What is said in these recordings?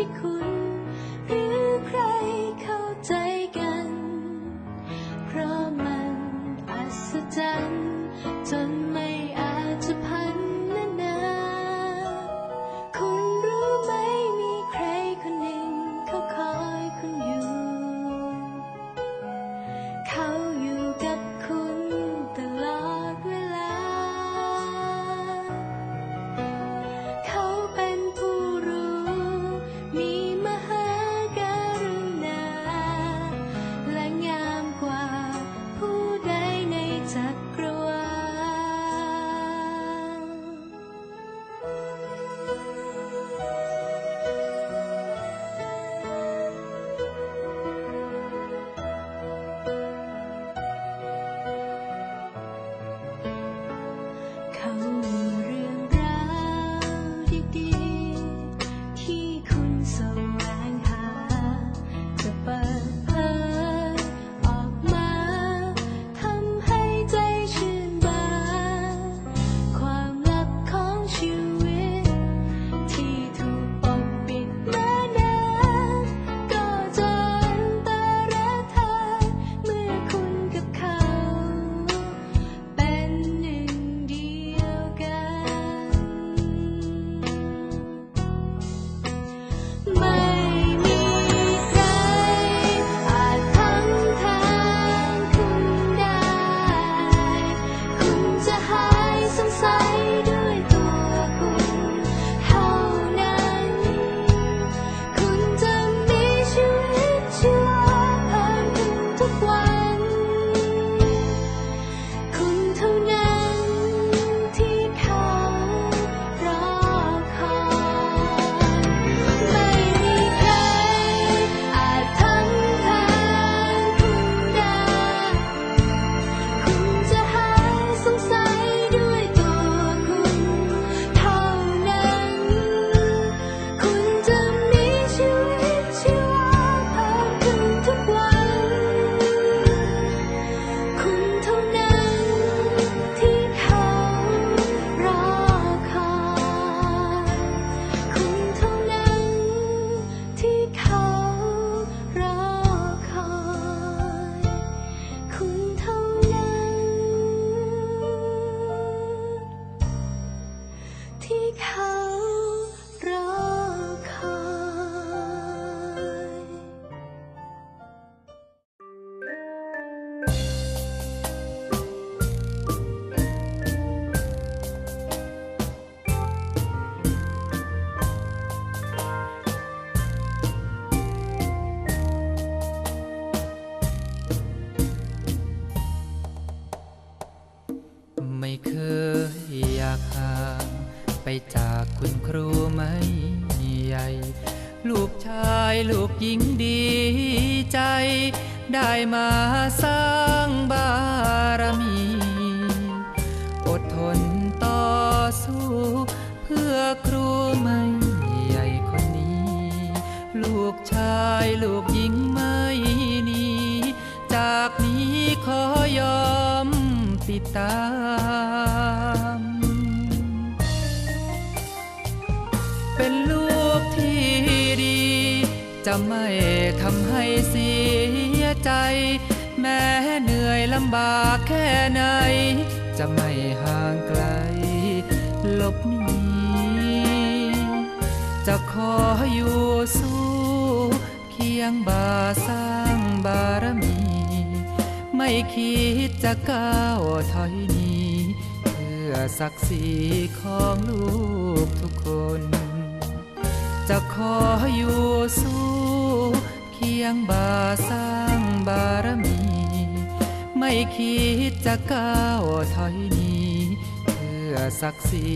petit coup. you. ที่เขารอคอยไม่เคยอยากหา จากคุณครูไม่ใหญ่ ลูกชายลูกหญิงดีใจ ได้มาสร้างบารมี อดทนต่อสู้ เพื่อครูไม่ใหญ่คนนี้ ลูกชายลูกหญิงไม่นีจากนี้ขอยอมติดตาม จะไม่ทำให้เสียใจ แม้เหนื่อยลำบากแค่ไหน จะไม่ห่างไกลหลบหนีจะขออยู่สู้เคียงบ่าสร้างบารมี ไม่คิดจะก้าวถอยหนีเพื่อศักดิ์ศรีของลูกทุกคน จะขออยู่สู้ งบ่าสร้างบารมี ไม่คิดจะก้าวถอยหนีเพื่อศักดิ์ศรี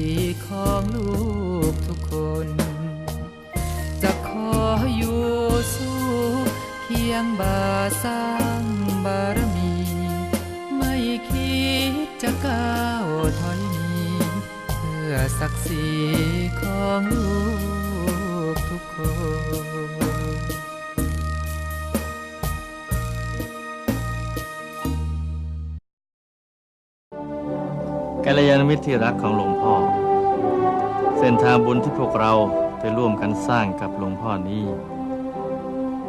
ของลูกทุกคน จะขออยู่สู้เคียงบ่าสร้างบารมี ไม่คิดจะก้าวถอยหนีเพื่อศักดิ์ศรีของลูก ลยาณมิตรที่รักของหลวงพ่อ เส้นทางบุญที่พวกเราไปร่วมกันสร้างกับหลวงพ่อนี้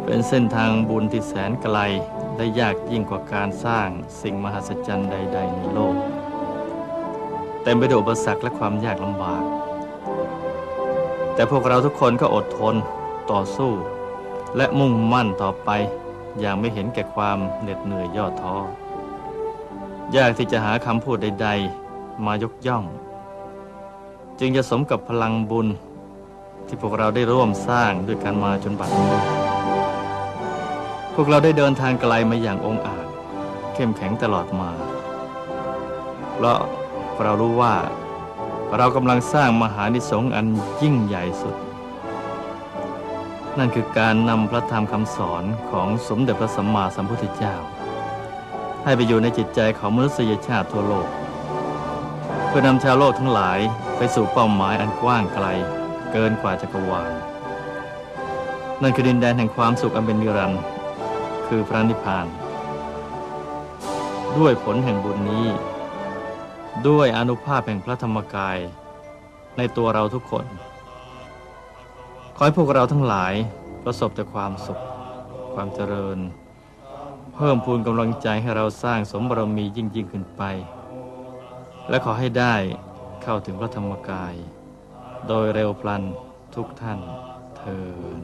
เป็นเส้นทางบุญที่แสนไกลและยากยิ่งกว่าการสร้างสิ่งมหัศจรรย์ใด ๆ ในโลก เต็มไปด้วยอุปสรรคและความยากลำบาก แต่พวกเราทุกคนก็อดทนต่อสู้ และมุ่งมั่นต่อไป อย่างไม่เห็นแก่ความเหน็ดเหนื่อยย่อท้อยากที่จะหาคำพูดใด ๆ มายกย่อง จึงจะสมกับพลังบุญที่พวกเราได้ร่วมสร้างด้วยกันมาจนบัดนี้ พวกเราได้เดินทางไกลมาอย่างองอาจ เข้มแข็งตลอดมา เพราะเรารู้ว่า เรากำลังสร้างมหานิสงส์อันยิ่งใหญ่สุด นั่นคือการนำพระธรรมคำสอนของสมเด็จพระสัมมาสัมพุทธเจ้า ให้ไปอยู่ในจิตใจของมนุษยชาติทั่วโลก พื่อนำชาวโลกทั้งหลายไปสู่เป้าหมายอันกว้างไกล เกินกว่าจักรวาลนั่นคือดินแดนแห่งความสุขอันเป็นนิรันดร์คือพระนิพพาน ด้วยผลแห่งบุญนี้ ด้วยอนุภาพแห่งพระธรรมกาย ในตัวเราทุกคน ขอให้พวกเราทั้งหลายประสบแต่ความสุข ความเจริญ เพิ่มพูนกำลังใจให้เราสร้างสมบรมียิ่งยิ่งขึ้นไป และขอให้ได้เข้าถึงพระธรรมกาย โดยเร็วพลันทุกท่านเทิน